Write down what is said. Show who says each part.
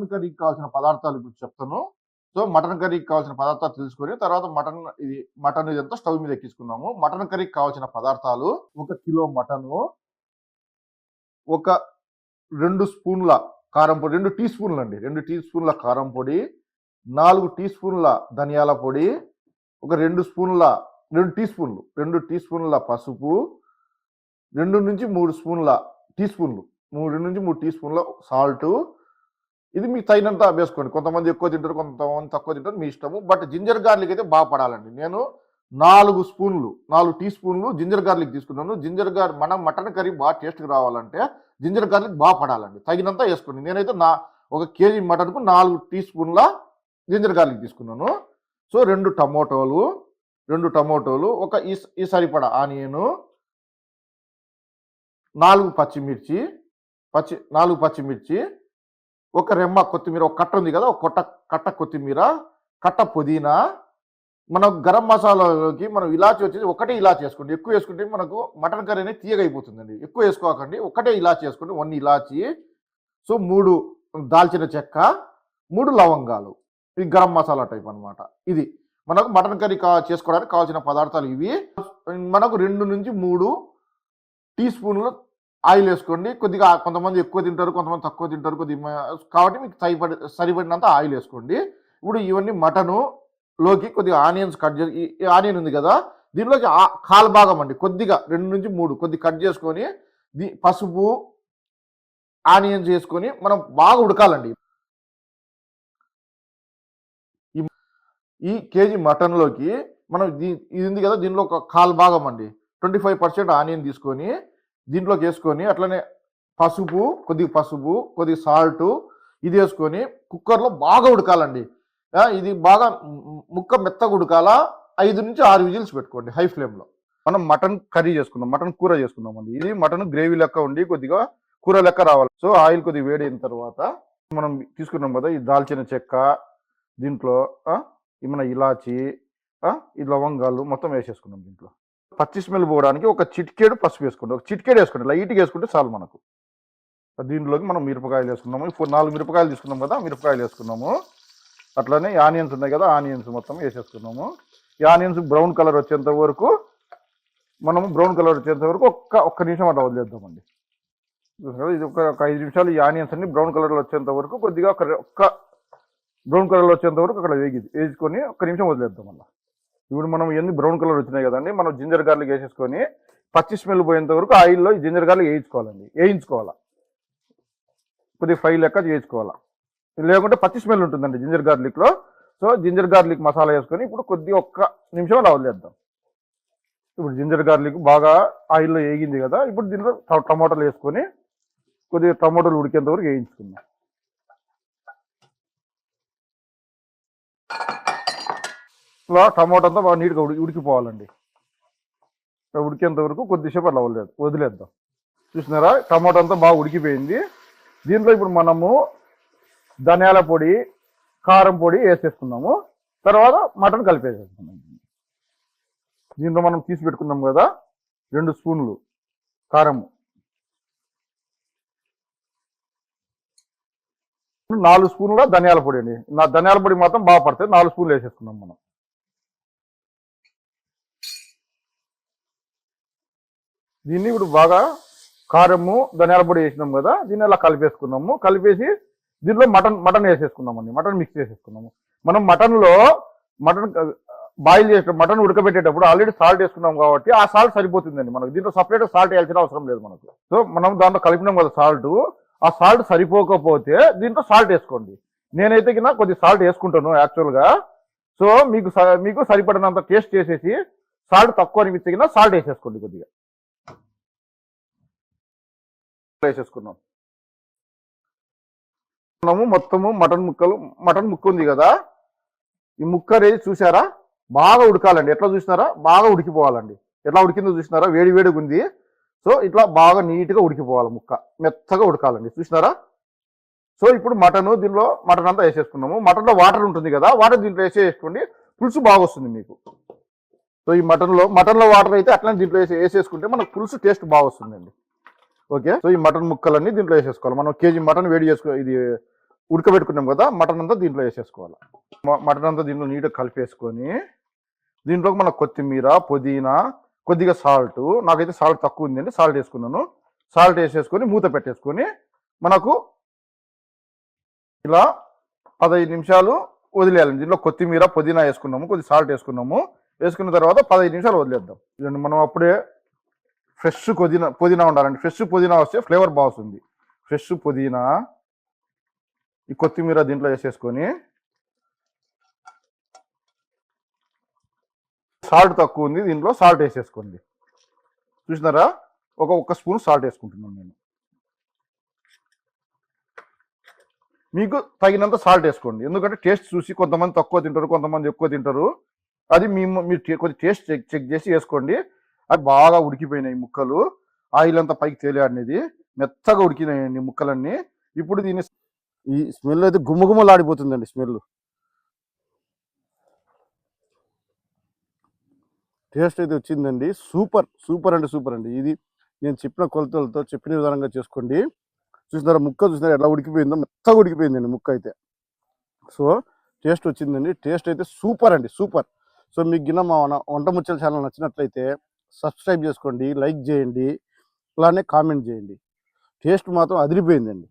Speaker 1: Mutton కర్రీకి కావాల్సిన పదార్థాలు ఇప్పుడు చెప్తాను. సో మటన్ కర్రీకి కావాల్సిన పదార్థాలు తెలుసుకొని తర్వాత మటన్ ఇది మటన్ ఇదంతా స్టవ్ మీద ఎక్కించుకున్నాము. మటన్ కర్రీకి కావాల్సిన పదార్థాలు ఒక కిలో మటను ఒక రెండు స్పూన్ల కారం పొడి రెండు టీ స్పూన్లు అండి రెండు టీ స్పూన్ల కారం పొడి నాలుగు టీ స్పూన్ల ధనియాల పొడి ఒక రెండు స్పూన్ల రెండు టీ స్పూన్లు రెండు టీ స్పూన్ల పసుపు రెండు నుంచి మూడు స్పూన్ల టీ స్పూన్లు మూడు నుంచి మూడు టీ స్పూన్ల సాల్టు ఇది మీకు తగినంత వేసుకోండి. కొంతమంది ఎక్కువ తింటారు కొంతమంది తక్కువ తింటారు మీ ఇష్టము. బట్ జింజర్ గార్లిక్ అయితే బాగా పడాలండి. నేను నాలుగు స్పూన్లు నాలుగు టీ స్పూన్లు జింజర్ గార్లిక్ తీసుకున్నాను. జింజర్ గార్ మనం మటన్ కర్రీ బాగా టేస్ట్గా రావాలంటే జింజర్ గార్లిక్ బాగా పడాలండి. తగినంత వేసుకోండి. నేనైతే నా ఒక కేజీ మటన్కు నాలుగు టీ స్పూన్ల జింజర్ గార్లిక్ తీసుకున్నాను. సో రెండు టమోటోలు రెండు టమోటోలు ఒక ఈ ఈ సరిపడా ఆనియను నాలుగు పచ్చిమిర్చి పచ్చి నాలుగు పచ్చిమిర్చి ఒక రెమ్మ కొత్తిమీర ఒక కట్ట ఉంది కదా ఒక కొట్ట కట్ట కొత్తిమీర కట్ట పుదీనా. మనం గరం మసాలాలోకి మనం ఇలాచి వచ్చేసి ఒకటే ఇలాచి వేసుకోండి ఎక్కువ వేసుకుంటే మనకు మటన్ కర్రీ అనేది తీయగా అయిపోతుందండి. ఎక్కువ వేసుకోకండి ఒకటే ఇలాచి వేసుకోండి వన్ ఇలాచి. సో మూడు దాల్చిన చెక్క మూడు లవంగాలు. ఇది గరం మసాలా టైప్ అనమాట ఇది మనకు మటన్ కర్రీ కా చేసుకోవడానికి కావాల్సిన పదార్థాలు ఇవి. మనకు రెండు నుంచి మూడు టీ స్పూన్లు ఆయిల్ వేసుకోండి. కొద్దిగా కొంతమంది ఎక్కువ తింటారు కొంతమంది తక్కువ తింటారు కొద్దిగా కాబట్టి మీకు సరిపడి సరిపడినంత ఆయిల్ వేసుకోండి. ఇప్పుడు ఇవన్నీ మటను లోకి కొద్దిగా ఆనియన్స్ కట్ చేసి ఈ- ఆనియన్ ఉంది కదా దీనిలోకి ఆ- కాలు భాగం అండి. కొద్దిగా రెండు నుంచి మూడు కొద్దిగా కట్ చేసుకొని దీ పసుపు ఆనియన్స్ వేసుకొని మనం బాగా ఉడకాలండి. ఈ ఈ కేజీ మటన్లోకి మనం దీ ఇది ఉంది కదా దీనిలో ఒక కాలు భాగం అండి. ట్వంటీ ఫైవ్ పర్సెంట్ ఆనియన్ తీసుకొని దీంట్లోకి వేసుకొని అట్లనే పసుపు కొద్దిగా పసుపు కొద్దిగా సాల్ట్ ఇది వేసుకొని కుక్కర్లో బాగా ఉడకాలండి. ఇది బాగా ముక్క మెత్తగా ఉడకాల ఐదు నుంచి ఆరు విజిల్స్ పెట్టుకోండి హై ఫ్లేమ్లో. మనం మటన్ కర్రీ చేసుకున్నాం మటన్ కూర చేసుకుందాం అండి. ఇది మటన్ గ్రేవీ లెక్క ఉండి కొద్దిగా కూర లెక్క రావాలి. సో ఆయిల్ కొద్దిగా వేడైన తర్వాత మనం తీసుకున్నాం కదా ఈ దాల్చిన చెక్క దీంట్లో ఏమైనా మన ఇలాచి ఈ లవంగాలు మొత్తం వేసేసుకున్నాం దీంట్లో. పచ్చి స్మెల్ పోవడానికి ఒక చిటికేడు పసుపు వేసుకోండి. ఒక చిటికేడు వేసుకోండి. లైట్గా వేసుకుంటే చాలు మనకు. దీంట్లోకి మనం మిరపకాయలు వేసుకున్నాము. ఇప్పుడు నాలుగు మిరపకాయలు తీసుకున్నాం కదా మిరపకాయలు వేసుకున్నాము. అట్లనే ఆనియన్స్ ఉన్నాయి కదా ఆనియన్స్ మొత్తం వేసేసుకున్నాము. ఈ ఆనియన్స్ బ్రౌన్ కలర్ వచ్చేంత వరకు మనము బ్రౌన్ కలర్ వచ్చేంత వరకు ఒక్క ఒక్క నిమిషం అట్లా వదిలేద్దామండి. ఇది ఒక ఒక ఐదు నిమిషాలు ఈ ఆనియన్స్ అన్ని బ్రౌన్ కలర్లో వచ్చేంత వరకు కొద్దిగా ఒక ఒక్క బ్రౌన్ కలర్లో వచ్చేంత వరకు అక్కడ వేగి వేసుకొని ఒక్క నిమిషం వదిలేద్దాం అలా ఇప్పుడు మనం ఎన్ని బ్రౌన్ కలర్ వచ్చినాయి కదండి మనం జింజర్ గార్లిక్ వేసేసుకొని పచ్చి స్మెల్ పోయేంత వరకు ఆయిల్లో ఈ జింజర్ గార్లిక్ వేయించుకోవాలండి. వేయించుకోవాలా? కొద్దిగా ఫ్రై లెక్క వేయించుకోవాలా? లేకుంటే పచ్చి స్మెల్ ఉంటుందండి జింజర్ గార్లిక్లో. సో జింజర్ గార్లిక్ మసాలా వేసుకొని ఇప్పుడు కొద్ది ఒక్క నిమిషం అలా వదిలేద్దాం ఇప్పుడు జింజర్ గార్లిక్ బాగా ఆయిల్లో వేగింది కదా ఇప్పుడు దీంట్లో ట- టమాటాలు వేసుకొని కొద్దిగా టమాటాలు ఉడికేంత వరకు వేయించుకుందాం. ఇలా టమాటా అంతా బాగా నీట్గా ఉడి ఉడికిపోవాలండి. ఉడికేంత వరకు కొద్దిసేపు అలా వదిలేదు వదిలేద్దాం. చూసినారా? టమాటా అంతా బాగా ఉడికిపోయింది. దీంట్లో ఇప్పుడు మనము ధనియాల పొడి కారం పొడి వేసేసుకున్నాము. తర్వాత మటన్ కలిపేసేసుకున్నాము దీంట్లో మనం తీసి పెట్టుకున్నాం కదా రెండు స్పూన్లు కారము నాలుగు స్పూన్ల ధనియాల పొడి అండి. నా ధనియాల పొడి మాత్రం బాగా పడుతుంది నాలుగు స్పూన్లు వేసేసుకున్నాం మనం. దీన్ని ఇప్పుడు బాగా కారము ధనియాల పొడి వేసినాం కదా దీన్ని అలా కలిపేసుకున్నాము. కలిపేసి దీంట్లో మటన్ మటన్ వేసేసుకున్నామండి మటన్ మిక్స్ చేసేసుకున్నాము. మనం మటన్లో మటన్ బాయిల్ చేసే మటన్ ఉడకబెట్టేటప్పుడు ఆల్రెడీ సాల్ట్ వేసుకున్నాం కాబట్టి ఆ సాల్ట్ సరిపోతుందండి మనకు. దీంట్లో సపరేట్ సాల్ట్ వేయాల్సిన అవసరం లేదు మనకు. సో మనం దాంట్లో కలిపినాం కదా సాల్ట్ ఆ సాల్ట్ సరిపోకపోతే దీంట్లో సాల్ట్ వేసుకోండి. నేనైతే కింద కొద్ది సాల్ట్ వేసుకుంటాను యాక్చువల్గా. సో మీకు స- మీకు సరిపడినంత టేస్ట్ చేసేసి సాల్ట్ తక్కువ అనిపిస్తే కింద సాల్ట్ వేసేసుకోండి కొద్దిగా. వేసేసుకున్నాం మనము మొత్తము మటన్ ముక్కలు మటన్ ముక్క ఉంది కదా? ఈ ముక్క అనేది చూసారా బాగా ఉడకాలండి. ఎట్లా చూసినారా? బాగా ఉడికిపోవాలండి. ఎట్లా ఉడికిందో చూసినారా? వేడి వేడిగా ఉంది. సో ఇట్లా బాగా నీట్గా ఉడికిపోవాలి ముక్క. మెత్తగా ఉడకాలండి. చూసినారా? సో ఇప్పుడు మటన్ దీనిలో మటన్ అంతా వేసేసుకున్నాము. మటన్లో వాటర్ ఉంటుంది కదా? వాటర్ దీంట్లో వేసేసుకోండి. పులుసు బాగా వస్తుంది మీకు. సో ఈ మటన్లో మటన్లో వాటర్ అయితే అట్లనే దీంట్లో వేసి వేసేసుకుంటే మనకు పులుసు టేస్ట్ బాగా వస్తుందండి. ఓకే? సో ఈ మటన్ ముక్కలన్నీ దీంట్లో వేసేసుకోవాలి. మనం కేజీ మటన్ వేడి చేసుకో ఇది ఉడకబెట్టుకున్నాం కదా మటన్ అంతా దీంట్లో వేసేసుకోవాలి. మటన్ అంతా దీంట్లో నీట్గా కలిపేసుకొని దీంట్లోకి మన కొత్తిమీర పుదీనా కొద్దిగా సాల్ట్ నాకైతే సాల్ట్ తక్కువ ఉందండి సాల్ట్ వేసుకున్నాను. సాల్ట్ వేసేసుకొని మూత పెట్టేసుకొని మనకు ఇలా పదహైదు నిమిషాలు వదిలేయాలి. దీంట్లో కొత్తిమీర పుదీనా వేసుకున్నాము కొద్ది సాల్ట్ వేసుకున్నాము. వేసుకున్న తర్వాత పదహైదు నిమిషాలు వదిలేద్దాం. మనం అప్పుడే ఫ్రెష్ పుదీనా పుదీనా ఉండాలండి. ఫ్రెష్ పుదీనా వస్తే ఫ్లేవర్ బాగుంది ఫ్రెష్ పుదీనా ఈ కొత్తిమీర దీంట్లో వేసేసుకొని సాల్ట్ తక్కువ ఉంది దీంట్లో సాల్ట్ వేసేసుకోండి. చూసినారా? ఒక ఒక్క స్పూన్ సాల్ట్ వేసుకుంటున్నాను నేను. మీకు తగినంత సాల్ట్ వేసుకోండి. ఎందుకంటే టేస్ట్ చూసి కొంతమంది తక్కువ తింటారు కొంతమంది ఎక్కువ తింటారు. అది మీ మీరు కొద్ది టేస్ట్ చెక్ చెక్ చేసి వేసుకోండి. అది బాగా ఉడికిపోయినాయి ముక్కలు. ఆయిల్ అంతా పైకి తేలియాడినది మెత్తగా ఉడికినాయండి ముక్కలన్నీ. ఇప్పుడు దీని ఈ స్మెల్ అయితే గుమ్మగుమ్మలాడిపోతుందండి స్మెల్. టేస్ట్ అయితే వచ్చిందండి. సూపర్ సూపర్ అంటే సూపర్ అండి. ఇది నేను చెప్పిన కొలతలతో చెప్పిన విధానంగా చేసుకోండి. చూసినారా ముక్క చూసినారా ఎలా ఉడికిపోయిందో? మెత్తగా ఉడికిపోయిందండి ముక్క అయితే. సో టేస్ట్ వచ్చిందండి. టేస్ట్ అయితే సూపర్ అండి సూపర్. సో మీకు గిన్న మా వంట ముచ్చల ఛానల్ నచ్చినట్లయితే సబ్స్క్రైబ్ చేసుకోండి లైక్ చేయండి అలానే కామెంట్ చేయండి. టేస్ట్ మాత్రం అదిరిపోయిందండి.